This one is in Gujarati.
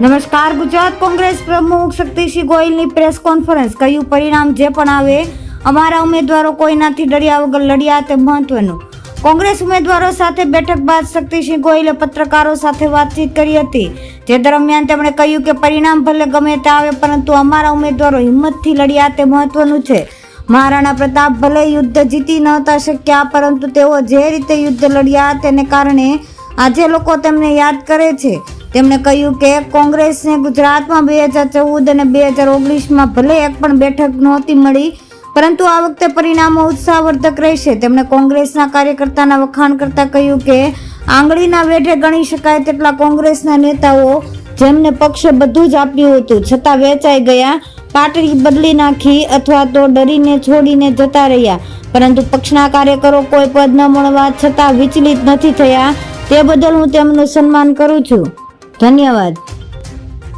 નમસ્કાર, ગુજરાત કોંગ્રેસ પ્રમુખ શક્તિસિંહ ગોયલની પ્રેસ કોન્ફરન્સ. કયું પરિણામ જે પણ આવે, અમારા ઉમેદવારો કોઈનાથી ડર્યા વગર લડ્યા તે મહત્વનું. કોંગ્રેસ ઉમેદવારો સાથે બેઠક બાદ શક્તિસિંહ ગોયલે પત્રકારો સાથે વાતચીત કરી હતી. જે દરમિયાન તેમણે કહ્યું કે પરિણામ ભલે ગમે તે આવે, પરંતુ અમારા ઉમેદવારો હિંમતથી લડ્યા તે મહત્વનું છે. મહારાણા પ્રતાપ ભલે યુદ્ધ જીતી નહોતા શક્યા, પરંતુ તેઓ જે રીતે યુદ્ધ લડ્યા તેને કારણે આજે લોકો તેમને યાદ કરે છે. તેમણે કહ્યું કે કોંગ્રેસને ગુજરાતમાં બે હજાર ચૌદ અને બે હજાર ઓગણીસમાં ભલે એક પણ બેઠક નહોતી મળી, પરંતુ આ વખતે પરિણામો ઉત્સાહવર્ધક રહેશે. તેમણે કોંગ્રેસના કાર્યકર્તાના વખાણ કરતા કહ્યું કે, આંગળીના વેઢે ગણી શકાય તેટલા કોંગ્રેસના નેતાઓ જેમને પક્ષે બધું જ આપ્યું હતું, છતાં વેચાઈ ગયા, પાટડી બદલી નાખી અથવા તો ડરીને છોડીને જતા રહ્યા. પરંતુ પક્ષના કાર્યકરો કોઈ પદ ન મળવા છતાં વિચલિત નથી થયા. તે બદલ હું તેમનું સન્માન કરું છું. ધન્યવાદ.